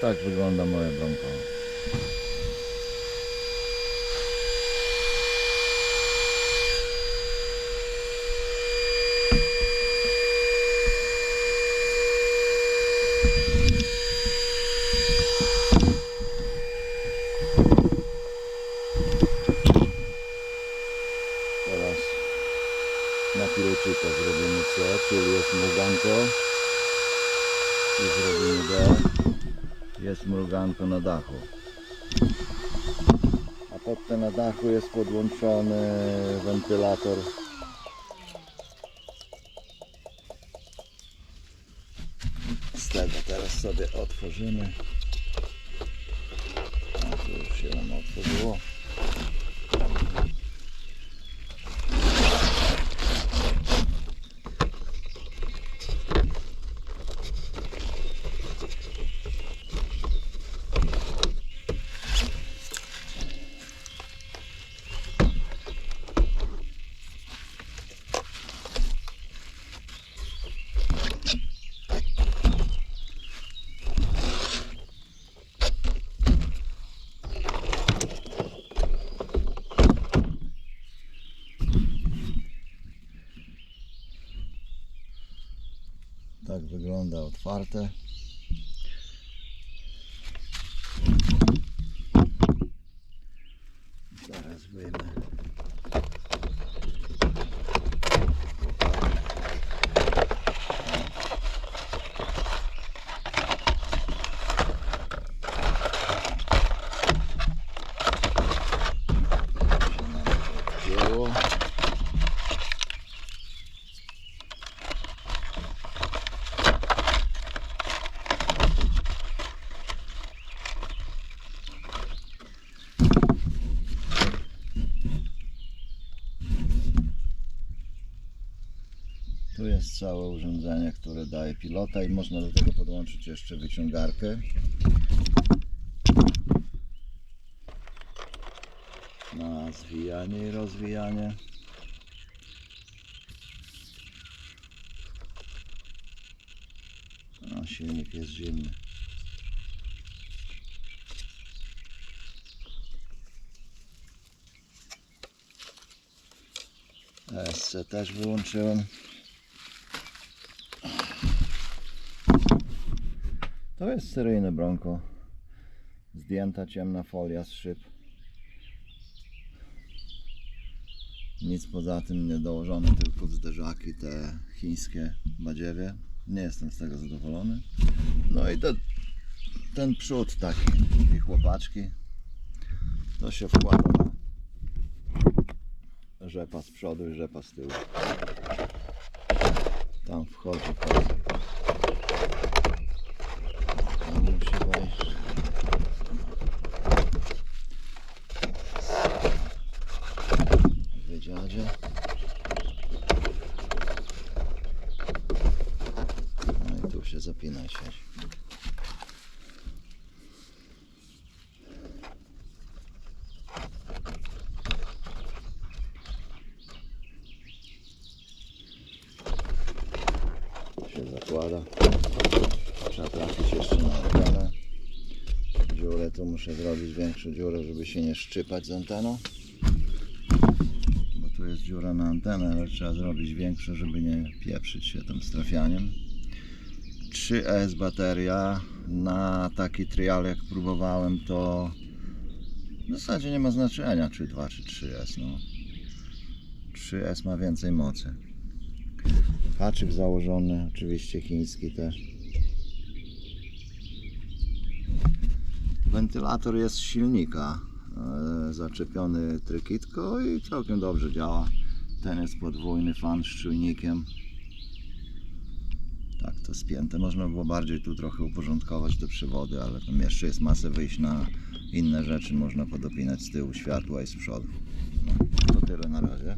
Tak wygląda moje bronko. Teraz na pilecika zrobimy C, czyli jest mruganko i zrobimy D. Jest mruganko na dachu. A pod tym na dachu jest podłączony wentylator. Z tego teraz sobie otworzymy. A tu już się nam otworzyło. Tak wygląda otwarte. Zaraz wyjmę. Się nam odpięło. Tu jest całe urządzenie, które daje pilota i można do tego podłączyć jeszcze wyciągarkę. Na zwijanie i rozwijanie. No, silnik jest zimny. SC też wyłączyłem. To jest seryjne bronko. Zdjęta ciemna folia z szyb. Nic poza tym nie dołożone, tylko w zderzaki te chińskie badziewie. Nie jestem z tego zadowolony. No i to, ten przód taki i chłopaczki. To się wkłada rzepa z przodu i rzepa z tyłu. Tam wchodzi pas. Wydziadzie. No i tu się zapina sieć. się zakłada. Trzeba trafić jeszcze na antenę. Dziurę tu muszę zrobić większą dziurę, żeby się nie szczypać z anteną. Jest dziura na antenę, ale trzeba zrobić większą, żeby nie pieprzyć się tym z trafianiem. 3S bateria. Na taki trial jak próbowałem to w zasadzie nie ma znaczenia czy 2 czy 3S. No. 3S ma więcej mocy. Haczyk założony, oczywiście chiński też. Wentylator jest z silnika, zaczepiony trykitko i całkiem dobrze działa. Ten jest podwójny fan z czujnikiem. Tak to spięte. Można było bardziej tu trochę uporządkować te przewody, ale tam jeszcze jest masę wyjść na inne rzeczy. Można podopinać z tyłu światła i z przodu. No, to tyle na razie.